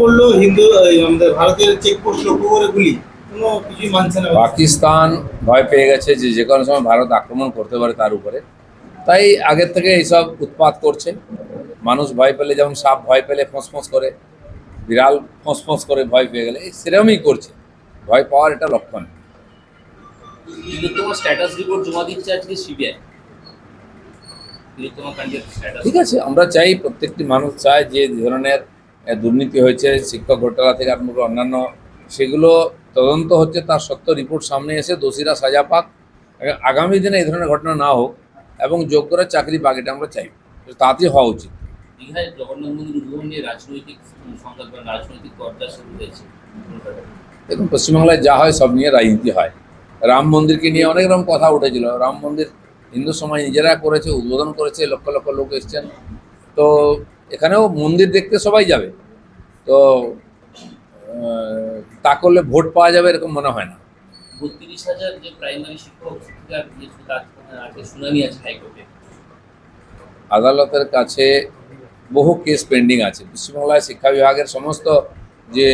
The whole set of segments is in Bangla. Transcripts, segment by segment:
বলল হিন্দু আমাদের ভারতের চেকপোস্ট লক্ষ্য করে গুলি। কোনো কিছুই মানছে না। পাকিস্তান ভয় পেয়ে গেছে যে যে কোনো সময় ভারত আক্রমণ করতে পারে তার উপরে। তাই আগের থেকে এইসব উৎপাত করছে। মানুষ ভয় পেলে যেমন সাপ ভয় পেলে ফোঁস করে। বিড়াল ফোঁস করে ভয় পেয়ে গেলে এই সেরকমই করছে। ভয় পাওয়ার এটা লক্ষণ। স্ট্যাটাস রিপোর্ট জমা দিচ্ছে আজকে সিবিআই ঠিক আছে আমরা চাই প্রত্যেকটি মানুষ চায় যে ধরনের দুর্নীতি হয়েছে শিক্ষক ঘোটালা থেকে আরম্ভ করে অন্যান্য সেগুলো তদন্ত হচ্ছে তার সত্য রিপোর্ট সামনে এসে দোষীরা সাজা পাক। আগামী দিনে এই ধরনের ঘটনা না হোক এবং যোগ যোগ্যরা চাকরি পাক এটা আমরা চাই। তাড়াতাড়ি হওয়া উচিত। দীঘায় জগন্নাথ মন্দির উদ্বোধন নিয়ে রাজনৈতিক সংঘাত বা রাজনৈতিক পর্দা শুরু হয়েছে। দেখুন পশ্চিমবাংলায় যা হয় সব নিয়ে রাজনীতি হয়। রাম মন্দিরকে নিয়ে অনেক রকম কথা উঠেছিল। রাম মন্দির হিন্দু সমাজ নিজেরা করেছে উদ্বোধন করেছে লক্ষ লক্ষ লোক এসছেন। তো এখানেও মন্দির দেখতে সবাই যাবে। তো তা করলে ভোট পাওয়া যাবে এরকম মনে হয় না। বত্রিশ হাজার যে প্রাইমারি শিক্ষক শুনানি আছে হাইকোর্টে। আদালতের কাছে বহু কেস পেন্ডিং আছে। পশ্চিমবাংলায় শিক্ষা বিভাগের সমস্ত যে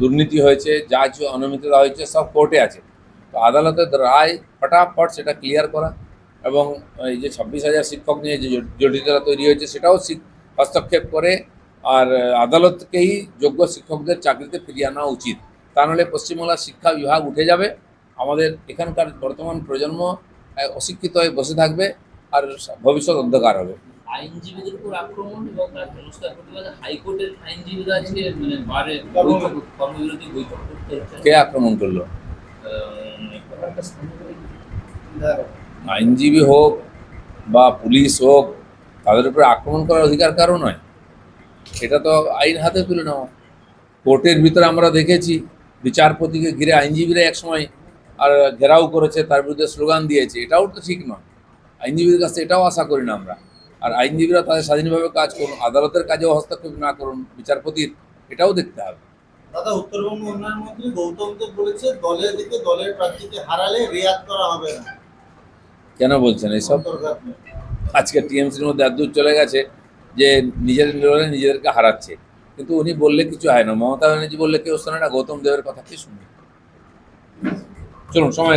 দুর্নীতি হয়েছে যা কিছু অনিয়মিততা হয়েছে সব কোর্টে আছে। তো আদালতের রায় ফটাফট সেটা ক্লিয়ার করা এবং এই যে ছাব্বিশ হাজার শিক্ষক নিয়ে যে জটিলতা তৈরি হয়েছে সেটাও হস্তক্ষেপ করে আর আদালতকেই যোগ্য শিক্ষকদের চাকরিতে ফিরিয়ে আনা উচিত। তা নাহলে পশ্চিমবাংলার শিক্ষা বিভাগ উঠে যাবে। আমাদের এখানকার বর্তমান প্রজন্ম অশিক্ষিত হয়ে বসে থাকবে আর ভবিষ্যৎ অন্ধকার হবে। আইনজীবীদের উপর আক্রমণ এবং তার হেনস্থার প্রতিবাদে হাইকোর্টের আইনজীবীরা আজকে মানে বারে কর্মবিরতি বৈঠক করতে হচ্ছে কে আক্রমণ করল? আইনজীবী হোক বা পুলিশ হোক তাদের উপরে আক্রমণ করার অধিকার কারও নয়। এটা তো আইন হাতে তুলে নেওয়া। কোর্টের ভিতরে আমরা দেখেছি বিচারপতিকে ঘিরে আইনজীবীরা একসময় আর ঘেরাও করেছে তার বিরুদ্ধে স্লোগান দিয়েছে। এটাও তো ঠিক নয়। আইনজীবীর কাছে এটাও আশা করি না আমরা। আর আইনজীবীরা তাদের স্বাধীনভাবে কাজ করুন আদালতের কাজেও হস্তক্ষেপ না করুন বিচারপতির এটাও দেখতে হবে। দাদা উত্তরবঙ্গ উন্নয়ন মন্ত্রী গৌতম দেব বলেছে দলের দিকে দলের প্রার্থীকে হারালে রেয়াত করা হবে না। কেন বলছেন এইসব। আজকে টিএমসির মধ্যে এত দূর চলে গেছে যে নিজের নির্বাচনে নিজেদেরকে হারাচ্ছে। কিন্তু উনি বললে কিছু হয় না। মমতা ব্যানার্জি বললে কেউ শোনে না, গৌতম দেবের কথা কি শুনবে? চলুন, সময়